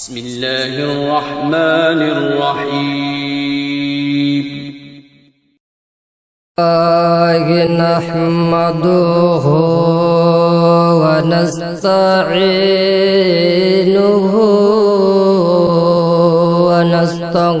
بسم الله الرحمن الرحيم. نحمده ونستعينه ونستغفره.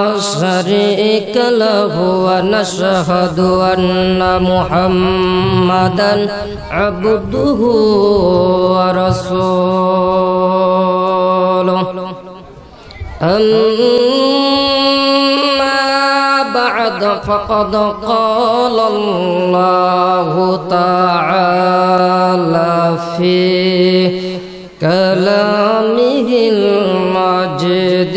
شريك له ونشهد أن محمدا عبده ورسوله أما بعد فقد قال الله تعالى في كلامه المجيد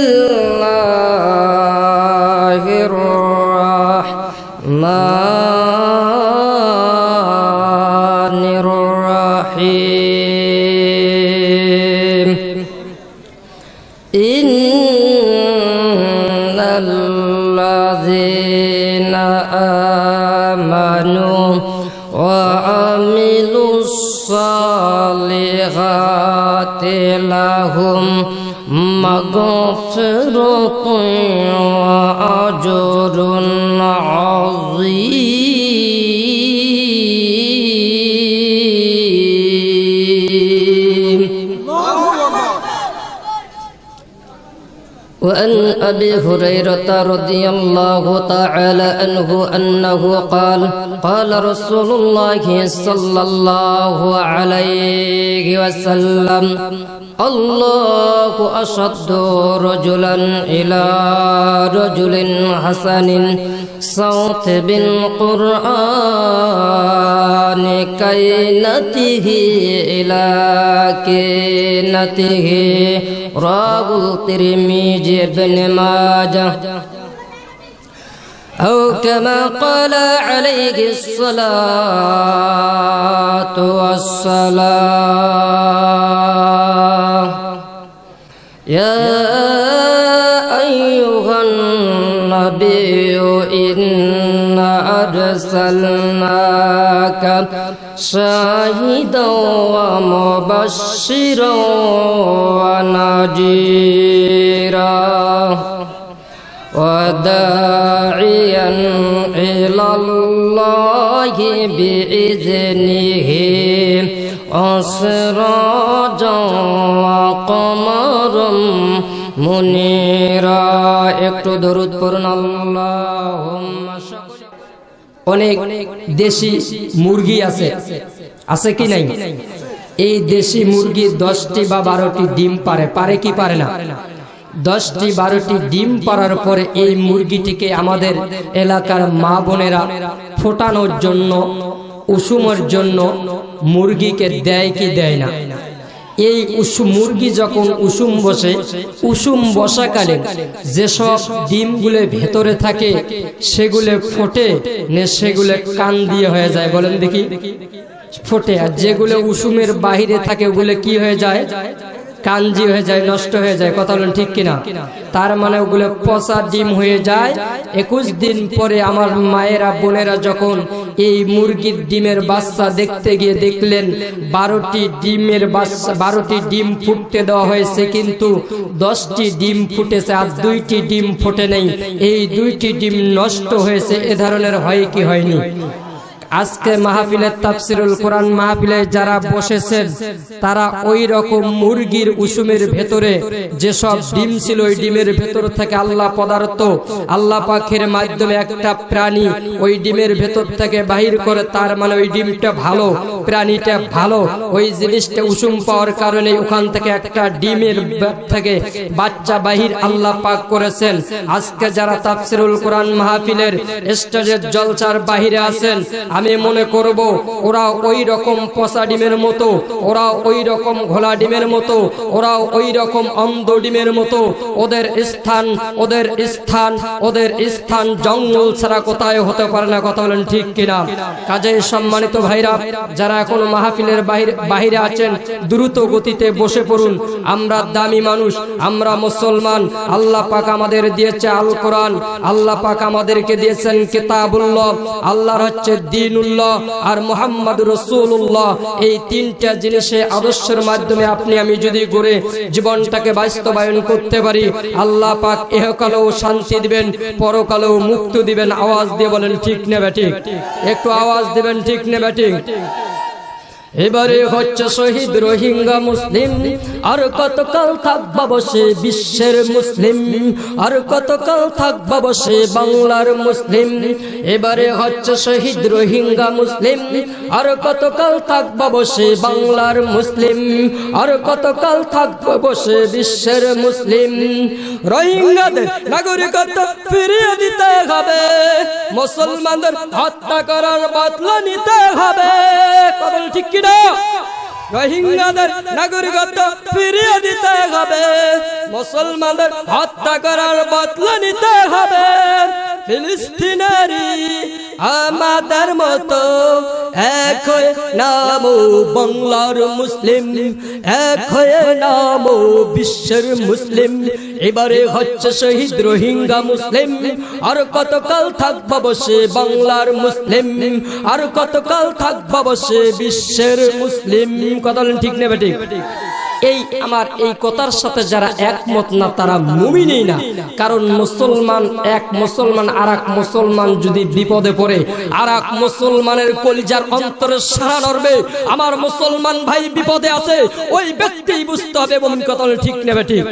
لهم مغفرة وأجر عظيم وأن أبي هريرة رضي الله تعالى عنه أنه قال قال رسول الله صلى الله عليه وسلم الله أشد رجلا إلى رجل حسن صوت بالقرآن كينته إلى كينته. رواه الترمذي بن ماجه. أو كما قال عليه الصلاة والسلام. يا أيها النبي إنا أرسلناك شاهدا ومبشرا ونذيرا وداعيا إلى الله بإذنه وسراجا আল্লাহুম্মা অনেক দেশি মুরগি আছে। আছে কি নাই? এই দেশি মুরগি দশটি বা বারোটি ডিম পারে। পারে কি পারে না? দশটি, বারোটি ডিম পারার পরে এই মুরগিটিকে আমাদের এলাকার মা বোনেরা ফোটানোর জন্য, উষুমের জন্য মুরগিকে দেয় কি দেয় না? এই উসুম মুরগি যখন উসুম বসে উসুম বসাকালে যেসব ডিমগুলো ভেতরে থাকে, সেগুলো ফোটে, নে সেগুলো কান দিয়ে হয়ে যায়। বলেন দেখি। ফোটে। আর যেগুলো উসুমের বাহিরে থাকে, ওগুলো কি হয়ে যায়? কাঞ্জি হয়ে যায়, নষ্ট হয়ে যায়, কথা বলেন ঠিক কিনা? তার মানে ওগুলো পচা ডিম হয়ে যায়। একুশ দিন পরে আমার মায়েরা, বোনেরা যখন এই মুরগির ডিমের বাচ্চা দেখতে গিয়ে দেখলেন, বারোটি ডিমের বাচ্চা, বারোটি ডিম ফুটতে দেওয়া হয়েছে, কিন্তু দশটি ডিম ফুটেছে আর দুইটি ডিম ফুটে নেই। এই দুইটি ডিম নষ্ট হয়েছে, এ ধরনের হয় কি, হয়নি? আজকে মাহফিলের তাফসিরুল কোরআন মাহফিলে যারা বসেছেন তারা ওই রকম মুরগির উসুমের ভেতরে যেসব ডিম ছিল ওই ডিমের ভেতর থেকে আল্লাহ পদার্থ আল্লাহ পাখের মাধ্যমে একটা প্রাণী ওই ডিমের ভেতর থেকে বাহির করে তার মানে ওই ডিমটা ভালো প্রাণীটা ভালো ওই জিনিসটা উসুম পাওয়ার কারণে ওখান থেকে একটা ডিমের থেকে বাচ্চা বাহির আল্লাহ পাক করেছেন। আজকে যারা তাফসিরুল কোরআন মাহফিলের স্টেজের জলচার বাহিরে আছেন আমি মনে করব, ওরা ওই রকম পচা ডিমের মতো, ওরা ওই রকম ঘোলা ডিমের মতো, ওরা ওই রকম অন্ধ ডিমের মতো, ওদের স্থান ওদের স্থান ওদের স্থান জঙ্গল ছাড়া কোথায় হতে পারে না কথা বলেন ঠিক কিনা? কাজে সম্মানিত ভাইরা, যারা এখন মাহফিলের বাহিরে আছেন, দ্রুত গতিতে বসে পড়ুন। আমরা দামি মানুষ, আমরা মুসলমান, আল্লাহ পাক আমাদের দিয়েছে আল কোরআন, আল্লাহ পাক আমাদেরকে দিয়েছেন কিতাবুল্লাহ, আল্লাহর হচ্ছে দিনুল্লাহ আর মোহাম্মদ রসুল্লাহ এই তিনটা জিনিসে আদর্শের মাধ্যমে আপনি, আমি যদি গড়ে জীবনটাকে বাস্তবায়ন করতে পারি, আল্লাহ পাক এহকালেও শান্তি দিবেন, পরকালেও মুক্তি দিবেন। আওয়াজ দিয়ে বলেন, ঠিক নেবে ঠিক একটু আওয়াজ দিবেন, ঠিক নেবে ঠিক এবারে হচ্ছে শহীদ রোহিঙ্গা মুসলিম। আর কতকাল থাকবা বসে বিশ্বের মুসলিম। আর কতকাল থাকবা বসে বাংলার মুসলিম। এবারে হচ্ছে শহীদ রোহিঙ্গা মুসলিম। আর কতকাল থাকবা বসে বাংলার মুসলিম। আর কতকাল থাকবা বসে বিশ্বের মুসলিম। রোহিঙ্গাদের নাগরিকত্ব ফিরিয়ে দিতে হবে। মুসলমানদের হত্যা করার বদলা নিতে হবে। ঠিক কিনা রোহিঙ্গাদের নাগরিকত্ব ফিরিয়ে দিতে হবে। মুসলমানদের হত্যা করার বদলা নিতে হবে। ফিলিস্তিনারি আমাদের মতো হয়ে নাম বাংলার মুসলিম হয়ে নাম বিশ্বের মুসলিম। এবারে হচ্ছে শহীদ রোহিঙ্গা মুসলিম। আর কতকাল থাকবা বসে বাংলার মুসলিম? আর কতকাল থাকবা বসে বিশ্বের মুসলিম? কথা ঠিক নেবে ঠিক? এই আমার এই কথার সাথে যারা একমত না, তারা মুমিনই না। কারণ মুসলমান এক মুসলমান আর মুসলমান যদি বিপদে পড়ে আর মুসলমানের কলিজার অন্তরে সারা নড়বে। আমার মুসলমান ভাই বিপদে আছে, ওই ব্যক্তি বুঝতে হবে কথা ঠিক নেবে ঠিক।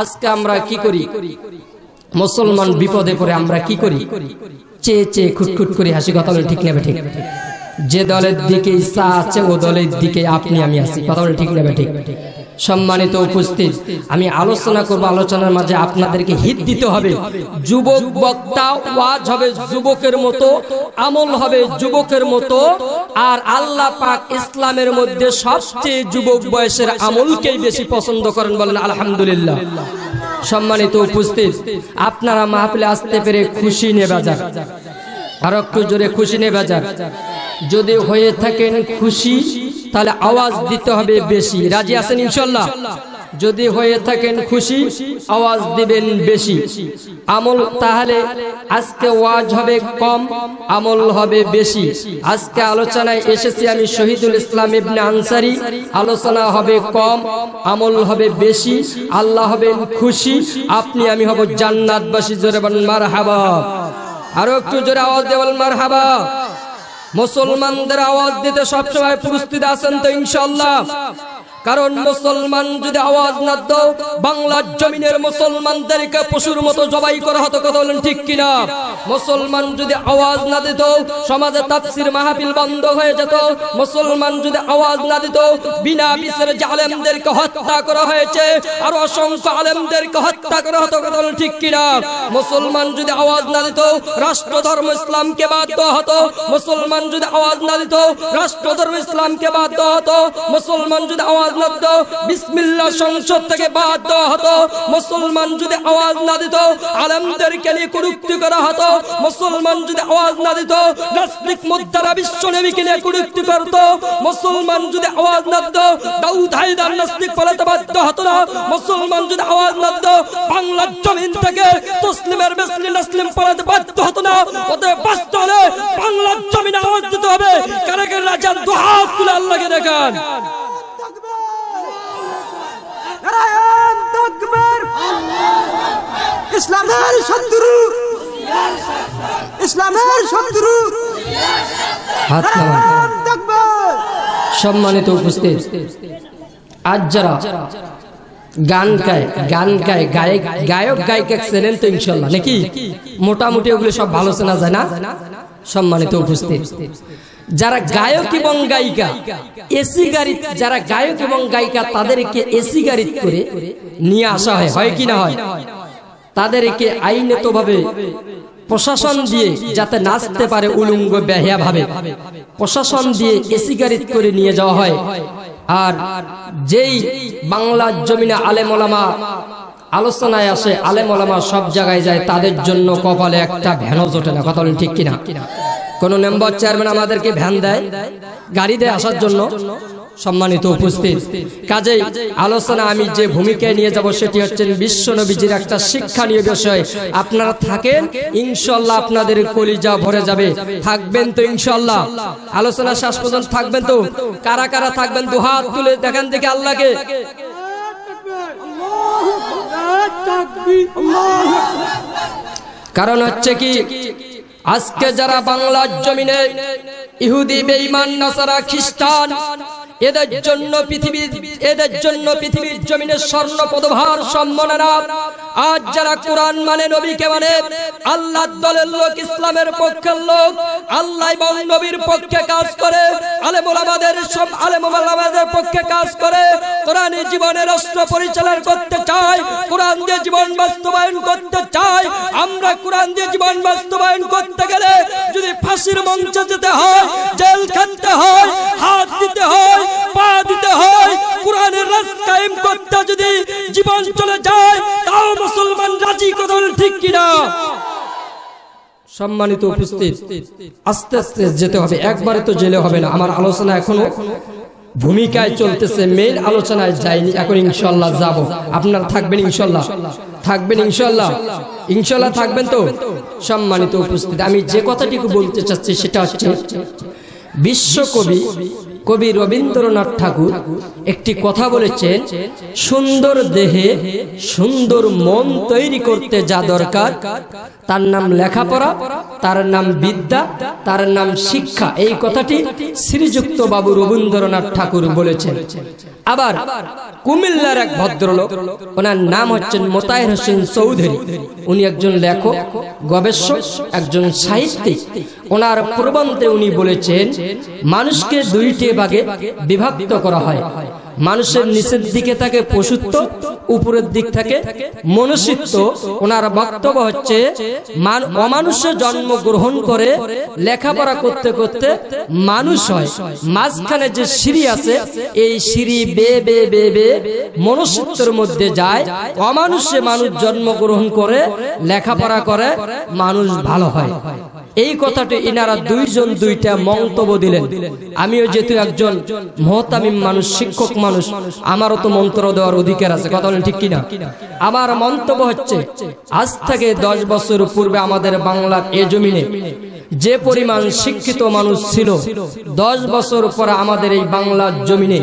আজকে আমরা কি করি? মুসলমান বিপদে পড়ে আমরা কি করি? চেয়ে চেয়ে খুটখুট করে হাসি কথা ঠিক নেবে ঠিক। যে দলের দিকে ইচ্ছা আছে, ও দলের দিকে আপনি, আমি আছি। কথা ঠিক নেবে ঠিক? সম্মানিত উপস্থিত, আমি আলোচনা করব আলোচনার মাঝে আপনাদেরকে হিত দিতে হবে। যুবক বক্তা, ওয়াজ হবে যুবকের মতো, আমল হবে যুবকের মতো, আর আল্লাহ পাক ইসলামের মধ্যে সবচেয়ে যুবক বয়সের আমলকেই বেশি পছন্দ করেন বলেন আলহামদুলিল্লাহ। সম্মানিত উপস্থিত, আপনারা মাহফিলে আসতে পেরে খুশি নেবা যান আর একটু জোরে খুশি নেবা যান যদি হয়ে থাকেন খুশি, তাহলে আওয়াজ দিতে হবে বেশি। রাজি আছেন ইনশাল্লাহ যদি হয়ে থাকেন খুশি, আওয়াজ দিবেন বেশি। আমল তাহলে আজকে ওয়াজ হবে কম, আমল হবে বেশি। আজকে আলোচনায় এসেছি আমি শহীদুল ইসলাম ইবনে আনসারি। আলোচনা হবে কম, আমল হবে বেশি। আল্লাহ হবেন খুশি, আপনি আমি হব জান্নাতবাসী। জোরে বলেন, মারহাবা। আরও একটু জোরে আওয়াজ দিয়ে বলেন, মারহাবা। মুসলমানদের আওয়াজ দিতে সবসময় প্রস্তুত আছেন তো ইনশাল্লাহ কারণ মুসলমান যদি আওয়াজ না দাও, বাংলার জমিনের মুসলমানদেরকে পশুর মতো জবাই করা হতো, কথা বলেন ঠিক কিনা? মুসলমান যদি আওয়াজ না দিত, সমাজে তাফসির মাহফিল বন্ধ হয়ে যেত, মুসলমান যদি আওয়াজ না দিত, বিনা বিচারে আলেমদেরকে হত্যা করা হয়েছে, আর অসংখ্য আলেমদেরকে হত্যা করা হতো, কথা বলেন ঠিক কিনা? মুসলমান যদি আওয়াজ না দিত রাষ্ট্র ধর্ম ইসলামকে বাদ দেওয়া হতো, মুসলমান যদি আওয়াজ না দিত রাষ্ট্র ধর্ম ইসলামকে বাদ দেওয়া হতো, মুসলমান যদি আওয়াজ না দিত বিসমিল্লাহ সংসদ থেকে বাদ দেওয়া হতো। মুসলমান যদি আওয়াজ না দিত, আলেমদেরকে নিয়ে কুরুক্তি করা হতো। মুসলমান যদি আওয়াজ না দিত, নাস্তিক মুদ্রা বিশ্ব নবীকে নিয়ে কুরুক্তি করত। মুসলমান যদি আওয়াজ না দিত, দাউদ হায়দার নাস্তিক পালাতে বাধ্য হতো না। মুসলমান যদি আওয়াজ না দিত, বাংলার জমিন থেকে তসলিমের বেসলি নাসলিম পালাতে বাধ্য হতো না। ওদের হলে বাংলার জমিনে আওয়াজ দিতে হবে। কারাকের রাজার দুহাত তুলে আল্লাহকে দেখান। নারায়ণ তকবীর। ইসলামের শত্রু। ইসলামের শত্রু। সম্মানিত উপস্থিত আজ যারা গান গায় গান গায় গায়ক গায়ক গায়িকা ছিলেন তো ইনশাল্লাহ নাকি? মোটামুটি ওগুলো সব ভালো শোনা যায় না? সম্মানিত উপস্থিত। যারা গায়ক এবং গায়িকা, এসি গাড়ি যারা গায়ক এবং গায়িকা, তাদেরকে এসি গাড়ি করে নিয়ে আসা হয়। হয় কি না হয়? তাদেরকে আইনত ভাবে প্রশাসন দিয়ে যাতে নাচতে পারে উলুঙ্গ বেহিয়া ভাবে প্রশাসন দিয়ে এসি গাড়ি করে নিয়ে যাওয়া হয়। আর যেই বাংলার জমিনে আলেমলামা আলোচনায় আসে আলেমলামা সব জায়গায় যায়, তাদের জন্য কপালে একটা ভ্যানও জোটে না। কথা বলেন ঠিক কিনা? কোন মেম্বার চেয়ারম্যান আমাদেরকে ভ্যান দেয়, গাড়ি দেয় আসার জন্য সম্মানিত উপস্থিত। কাজেই আলোচনা আমি যে ভূমিকায় নিয়ে যাব সেটি হচ্ছে বিশ্ব নবীজির একটা শিক্ষণীয় বিষয়। আপনারা থাকেন ইনশাল্লাহ আপনাদের কলিজা ভরে যাবে। থাকবেন তো ইনশাল্লাহ আলোচনা শেষ পর্যন্ত থাকবেন তো? কারা কারা থাকবেন? দু হাত তুলে দেখেন দেখে আল্লাহকে। কারণ হচ্ছে কি আজকে যারা বাংলার জমিনে ইহুদি, বেঈমান, নাসারা, খ্রিস্টান, এদের জন্য পৃথিবীর এদের জন্য পৃথিবীর জমিনে স্বর্ণ পদভার সম্মাননা আজ যারা কোরআন মানে নবীকে মানে আল্লাহ দলের লোক, ইসলামের পক্ষের লোক, আল্লাহ এবং নবীর পক্ষে কাজ করে আলেমুলামাদের সব আলেমুলামাদের পক্ষে কাজ করে কোরআনের জীবনে রাষ্ট্র পরিচালনা করতে চায়, কোরআন দিয়ে জীবন বাস্তবায়ন করতে চায়, আমরা কোরআন দিয়ে জীবন বাস্তবায়ন করতে গেলে যদি ফাঁসির মঞ্চে যেতে হয়, জেল খাটতে হয়, হাত দিতে হয়, পা দিতে হয়, কোরআনের রাজ কায়েম করতে যদি জীবন চলে যায়, তাও মুসলমান রাজি কথা ঠিক কিনা? সম্মানিত উপস্থিত, আস্তে আস্তে যেতে হবে, একবারে তো জেলে হবে না। আমার আলোচনা এখনও ভূমিকায় চলতেছে, মেইন আলোচনায় যায়নি এখন ইনশাল্লাহ যাব। আপনারা থাকবেন ইনশাল্লাহ থাকবেন ইনশাল্লাহ ইনশাল্লাহ থাকবেন তো? সম্মানিত উপস্থিত। আমি যে কথাটিকে বলতে চাচ্ছি সেটা হচ্ছে, বিশ্বকবি কবি রবীন্দ্রনাথ ঠাকুর একটি কথা বলেছেন, সুন্দর দেহে সুন্দর মন তৈরি করতে যা দরকার, তার নাম লেখাপড়া, তার নাম বিদ্যা, তার নাম শিক্ষা। এই কথাটি শ্রীযুক্ত বাবু রবীন্দ্রনাথ ঠাকুর বলেছেন। আবার কুমিল্লার এক ভদ্রলোক, ওনার নাম হচ্ছেন মোতায়ের হোসেন চৌধুরী। উনি একজন লেখক, গবেষক, একজন সাহিত্যিক। ওনার প্রবন্ধে উনি বলেছেন, মানুষকে দুইটি ভাগে বিভক্ত করা হয়। মানুষের নিচের দিকে থাকে পশুত্ব, উপরের দিক থাকে মনুষ্যত্ব। ওনার বক্তব্য হচ্ছে, মান- অমানুষে জন্ম গ্রহণ করে লেখাপড়া করতে করতে মানুষ হয়। মাঝখানে যে সিঁড়ি আছে, এই সিঁড়ি বে বে বে বে মনুষ্যত্বের মধ্যে যায়। অমানুষে মানুষ জন্মগ্রহণ করে, লেখাপড়া করে, মানুষ ভালো হয়। এই কথাটি ইনারা দুইজন দুইটা মন্তব্য দিলেন। আমিও যেহেতু একজন মহতামিম মানুষ, শিক্ষক মানুষ, আমারও তো মন্ত্র দেওয়ার অধিকার আছে, কথা বলেন ঠিক কিনা? আমার মন্তব্য হচ্ছে, আজ থেকে দশ বছর পূর্বে আমাদের বাংলার এ জমিনে যে পরিমাণ শিক্ষিত মানুষ ছিল, দশ বছর পরে আমাদের এই বাংলার জমিনে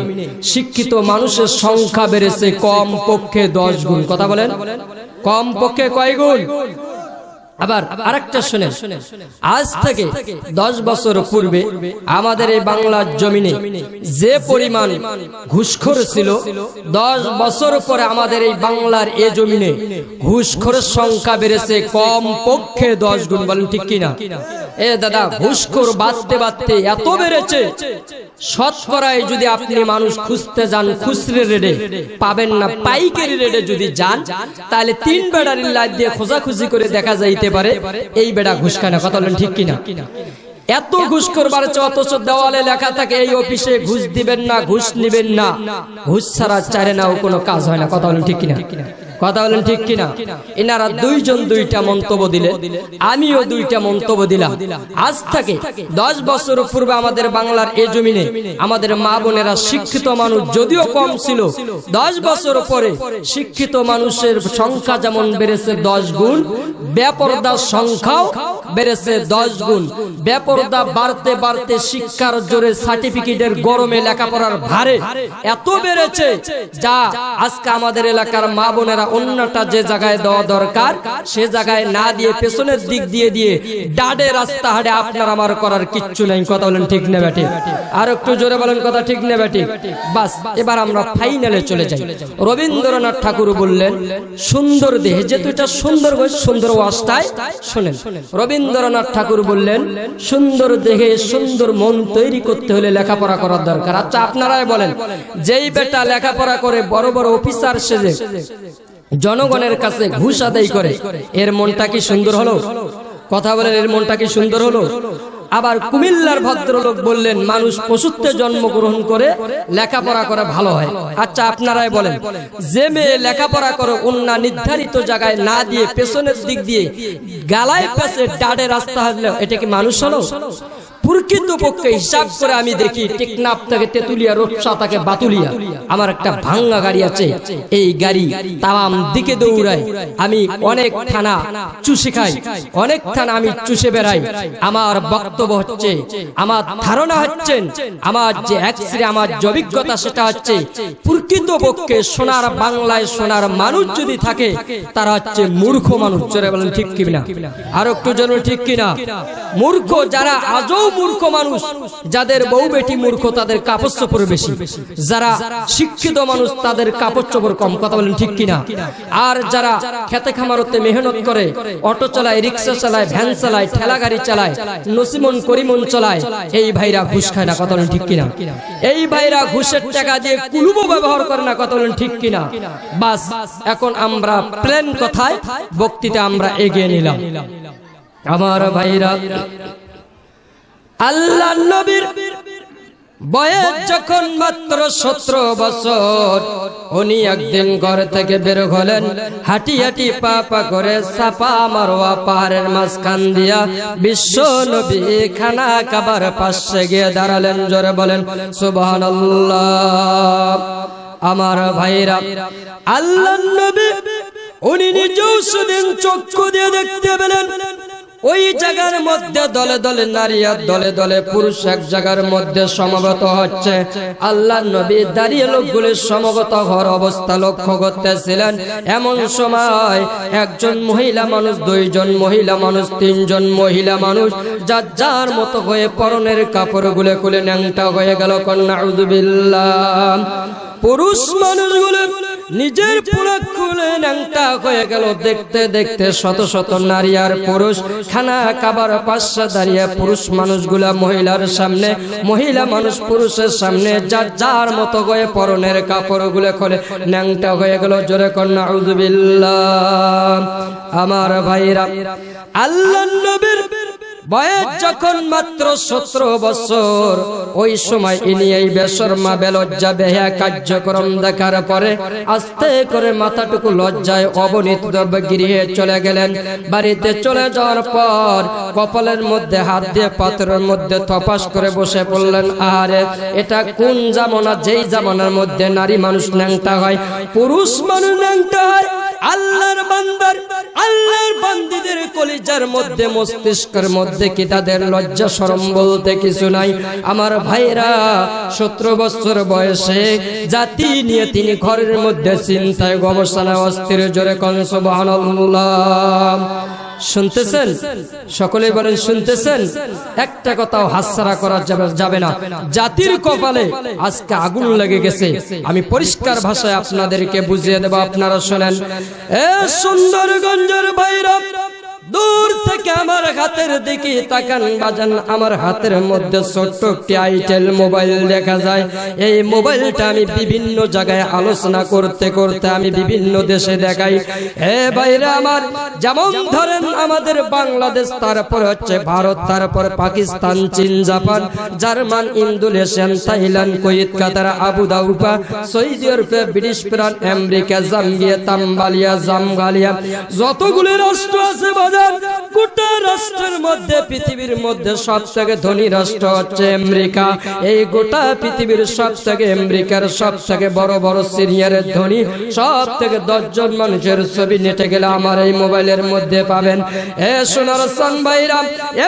শিক্ষিত মানুষের সংখ্যা বেড়েছে কম পক্ষে দশ গুণ। কথা বলেন? কম পক্ষে কয় গুণ? আবার আরেকটা শুনে আজ থেকে দশ বছর পূর্বে আমাদের এই বাংলার জমিনে যে পরিমাণ ঘুষখোর ছিল, দশ বছর পরে আমাদের এই বাংলার এ জমিনে ঘুষখোরের সংখ্যা বেড়েছে কম পক্ষে দশ গুণ, বলেন ঠিক কিনা? এ দাদা, ঘুষখোর বাঁধতে বাঁধতে এত বেড়েছে, শতকরায় যদি আপনি মানুষ খুঁজতে যান খুচরে রেডে, পাবেন না পাইকারি রেডে যদি যান, তাহলে তিন বেড়ার দিয়ে খোঁজাখুঁজি করে দেখা যাইতে পারে, এই বেড়া ঘুষ খায় না, কথা বলেন ঠিক কিনা? এত ঘুষ করবার অথচ দেওয়ালে লেখা থাকে, এই অফিসে ঘুষ দিবেন না, ঘুষ নিবেন না। ঘুষ ছাড়া চারে নাও কোনো কাজ হয় না, কথা বলেন ঠিক কিনা? কথা বলেন ঠিক কিনা? এনারা দুইজন দুইটা মন্তব্য দিলে, আমিও দুইটা মন্তব্য দিলাম। আজ থেকে দশ বছর পূর্বে আমাদের বাংলার এ জমিনে আমাদের মা বোনেরা শিক্ষিত মানুষ যদিও কম ছিল, দশ বছর পরে শিক্ষিত মানুষের সংখ্যা যেমন বেড়েছে দশ গুণ, বেপরদার সংখ্যাও বেড়েছে দশ গুণ। বেপরদা বাড়তে বাড়তে শিক্ষার জোরে সার্টিফিকেটের গরমে লেখাপড়ার ভারে এত বেড়েছে যা আজকে আমাদের এলাকার মা বোনেরা অন্যটা যে জায়গায় দেওয়া দরকার, সে জায়গায় না দিয়ে পেছনের দিক দিয়ে দিয়ে ডাডে রাস্তা হাটে আপনার আমার করার কিচ্ছু নেই। কথা বলেন ঠিক ঠিক আর একটু জোরে বলেন কথা ঠিক নেবে ঠিক বাস, এবার আমরা ফাইনালে চলে যাই। রবীন্দ্রনাথ ঠাকুর বললেন, সুন্দর দেহে যেহেতু এটা সুন্দর সুন্দর অবস্থায় শোনেন। রবীন্দ্রনাথ ঠাকুর বললেন, সুন্দর দেহে সুন্দর মন তৈরি করতে হলে লেখাপড়া করার দরকার। আচ্ছা আপনারাই বলেন, যেই বেটা লেখাপড়া করে বড় বড় অফিসার সেজে জনগণের কাছে ঘুষ আদায় করে। এর মনটা কি সুন্দর হলো? কথা বলেন, এর মনটা কি সুন্দর হলো? আবার কুমিল্লার ভদ্রলোক বললেন, মানুষ পশুত্বে জন্মগ্রহণ করে লেখাপড়া করে ভালো হয়। আচ্ছা আপনারাই বলেন, যে মেয়ে লেখাপড়া করে অন্য নির্ধারিত জায়গায় না দিয়ে পেছনের দিক দিয়ে গালায় পেছে, ডাডে রাস্তা হারলে এটা কি মানুষ হলো? প্রকৃত পক্ষে হিসাব করে আমি দেখি টেকনাফ থেকে তেতুলিয়া রূপসা থেকে বাতুলিয়া। আমার একটা ভাঙ্গা গাড়ি আছে। এই গাড়ি তাম দিকে দৌড়াই আমি অনেক থানা চুষে খাই। অনেক থানা আমি চুষে বেড়াই। আমার বক্তব্য হচ্ছে আমার ধারণা হচ্ছে আমার যে এক্সরে আমার যে অভিজ্ঞতা সেটা হচ্ছে প্রকৃত পক্ষে সোনার বাংলায় সোনার মানুষ যদি থাকে তারা হচ্ছে মূর্খ মানুষ। চলে বলেন ঠিক কিনা? আর একটু জন ঠিক কিনা? মূর্খ যারা আজও মূর্খ মানুষ, যাদের বউ বেটি মূর্খ তাদের কাপড় চোপড় বেশি। যারা শিক্ষিত মানুষ তাদের কাপড় চোপড় কম, কথা বলেন ঠিক কিনা? আর যারা খেতে খামারতে মেহনত করে, অটো চালায়, রিক্সা চালায়, ভ্যান চালায়, ঠেলা গাড়ি চালায়, নসিমন, করিমন চালায়, এই ভাইরা ঘুষ খায় না, কথা বলেন ঠিক কিনা? এই ভাইরা ঘুষের টাকা দিয়ে কুলুবো ব্যবহার করে না, কথা বলেন ঠিক কিনা? বাস, এখন আমরা প্লেন কথায় বক্তৃতা আমরা এগিয়ে নিলাম। আমার ভাইরা আল্লাহ নবীর বয়স যখন মাত্র সতেরো বছর, উনি একদিন ঘর থেকে বের হলেন, হাঁটি হাঁটি পা পা করে সাপা মারোয়া পাহাড়ের মাঝখান দিয়া বিশ্ব নবী খানা কাবার পাশে গিয়ে দাঁড়ালেন, জোরে বলেন সুবহান আমার ভাইরা, আল্লাহ নবী, উনি নিজেও সেদিন চক্ষু দিয়ে দেখতে পেলেন। ওই জায়গার মধ্যে দলে দলে নারী আর দলে দলে পুরুষ এক জায়গার মধ্যে সমবেত হচ্ছে। আল্লাহ নবী দাঁড়িয়ে লোকগুলির সমবেত হওয়ার অবস্থা লক্ষ্য করতেছিলেন। এমন সময় একজন মহিলা মানুষ, দুইজন মহিলা মানুষ, তিনজন মহিলা মানুষ, যার যার মতো হয়ে পরনের কাপড় গুলে খুলে ন্যাংটা হয়ে গেল। কন্যা পুরুষ মানুষগুলো নিজের পোড়া খুলে ন্যাংটা হয়ে গেল। দেখতে দেখতে শত শত নারী আর পুরুষ। খানা খাবার পাশে দাঁড়িয়ে পুরুষ মানুষগুলা মহিলার সামনে, মহিলা মানুষ পুরুষের সামনে, যার যার মতো হয়ে পরনের কাপড়গুলো খোলে। ন্যাংটা হয়ে গেল জোরে কন্যা আমার ভাইরা, আল্লাহ নবীর বয়স যখন মাত্র সতেরো বছর, ওই সময় ইনি এই বেলজ্জা বেহা কার্যক্রম দেখার পরে আস্তে করে মাথাটুকু লজ্জায় অবনীত গৃহে চলে গেলেন। বাড়িতে চলে যাওয়ার পর কপালের মধ্যে হাত দিয়ে পাত্রের মধ্যে থপাস করে বসে পড়লেন। আহারে, এটা কোন জামনা? যেই জামানার মধ্যে নারী মানুষ ন্যাংটা হয়, পুরুষ মানুষ ন্যাংটা হয়, আল্লাহর বান্দার আল্লাহর বান্দিদের কলিজার মধ্যে, মস্তিষ্কের মধ্যে কি তাদের লজ্জা, শরম বলতে কিছু নাই? আমার ভাইরা, সতেরো বছর বয়সে জাতি নিয়ে তিনি ঘরের মধ্যে চিন্তায় গবেষণা অস্থির, জোরে কনসবাহ শুনতেছেন? সকলে বলেন, শুনতেছেন? একটা কথাও হাতছাড়া করা যাবে যাবে না। জাতির কপালে আজকে আগুন লেগে গেছে। আমি পরিষ্কার ভাষায় আপনাদেরকে বুঝিয়ে দেব, আপনারা শোনেন। এ সুন্দরগঞ্জের বাইরা দূর থেকে আমার হাতের দিকে তাকান, বাজান, আমার হাতের মধ্যে ছোট্ট একটি আইটেল মোবাইল দেখা যায়। এই মোবাইলটা আমি বিভিন্ন জায়গায় আলোচনা করতে করতে আমি বিভিন্ন দেশে দেখাই। হে বাইরে আমার, যেমন ধরেন আমাদের বাংলাদেশ, তারপর হচ্ছে ভারত, তারপর পাকিস্তান, চীন, Japan, German, Indonesian, Thailand, Kuwait, Qatar, Abu Dhabi Saudi আরবে, ব্রিটিশ প্রাণ, আমেরিকা, জাম্বিয়া, তাম্বালিয়া, জামগালিয়া, যতগুলি রাষ্ট্র আছে আমার এই মোবাইলের মধ্যে পাবেন। এ সোনার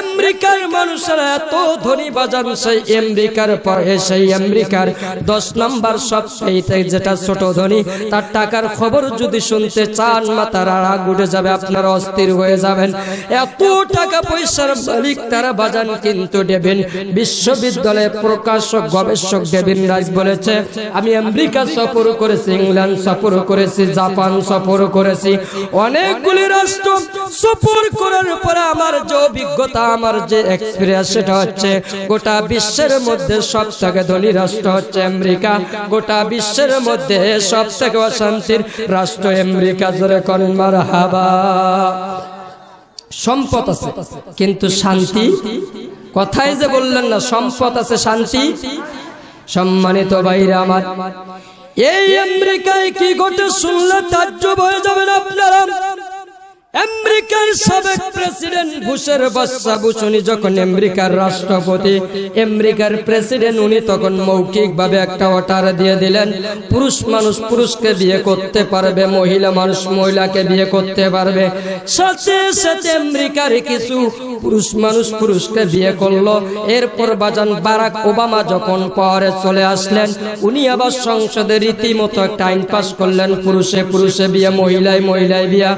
আমেরিকার মানুষেরা এত ধনী বাজান সেই আমেরিকার পরে সেই আমেরিকার। দশ নম্বর সব যেটা ছোট ধনী, তার টাকার খবর যদি শুনতে চান মাতার উঠে যাবে, আপনারা অস্থির হয়ে যাবেন। এত টাকা পয়সার মালিক তারা বাজান কিন্তু দেবেন বিশ্ববিদ্যালয়ে প্রকাশক, গবেষক দেবেন রাজ বলেছে, আমি আমেরিকা সফর করেছি, ইংল্যান্ড সফর করেছি, জাপান সফর করেছি। অনেকগুলি রাষ্ট্র সফর করার পরে আমার যে অভিজ্ঞতা, আমার যে এক্সপিরিয়েন্স সেটা হচ্ছে গোটা বিশ্বের মধ্যে সব থেকে ধনী রাষ্ট্র হচ্ছে আমেরিকা। গোটা বিশ্বের মধ্যে সব থেকে অশান্তির রাষ্ট্র আমেরিকা। জোরে করেন মার হাবা সম্পদ আছে। কিন্তু শান্তি? কথায় যে বললেন না, সম্পদ আছে, শান্তি? সম্মানিত বাইরে আমার, এই আমেরিকায় কি ঘটে শুনলে তাজ্জব হয়ে যাবেন আপনারা? আমেরিকার সাবেক প্রেসিডেন্ট বুশের বাচ্চা বুশ, উনি যখন আমেরিকার রাষ্ট্রপতি, আমেরিকার প্রেসিডেন্ট, উনি তখন মৌখিকভাবে একটা অর্ডার দিয়ে দিলেন, পুরুষ মানুষ পুরুষকে বিয়ে করতে পারবে, মহিলা মানুষ মহিলাকে বিয়ে করতে পারবে। সাথে সাথে আমেরিকার কিছু পুরুষ মানুষ পুরুষকে বিয়ে করল। এরপর বাজান বারাক ওবামা যখন পরে চলে আসলেন, উনি আবার সংসদে রীতিমতো একটা আইন পাশ করলেন, পুরুষে পুরুষে বিয়ে, মহিলায় মহিলায় বিয়া।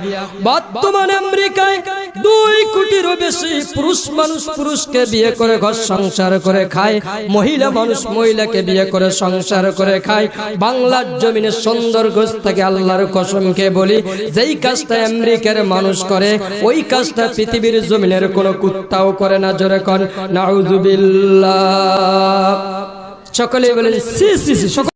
বর্তমানে আমেরিকায় দুই কোটিরও বেশি পুরুষ মানুষ পুরুষকে বিয়ে করে ঘর সংসার করে খায়, মহিলা মানুষ মহিলাকে বিয়ে করে সংসার করে খায়। বাংলার জমিনে সুন্দর গোস থেকে আল্লাহর কসমকে বলি, যেই কাজটা আমেরিকার মানুষ করে, ওই কাজটা পৃথিবীর জমিনের কোনো কুত্তাও করে না, জোরে কন, নাউজুবিল্লাহ। সকলে বলে সি সি সকলে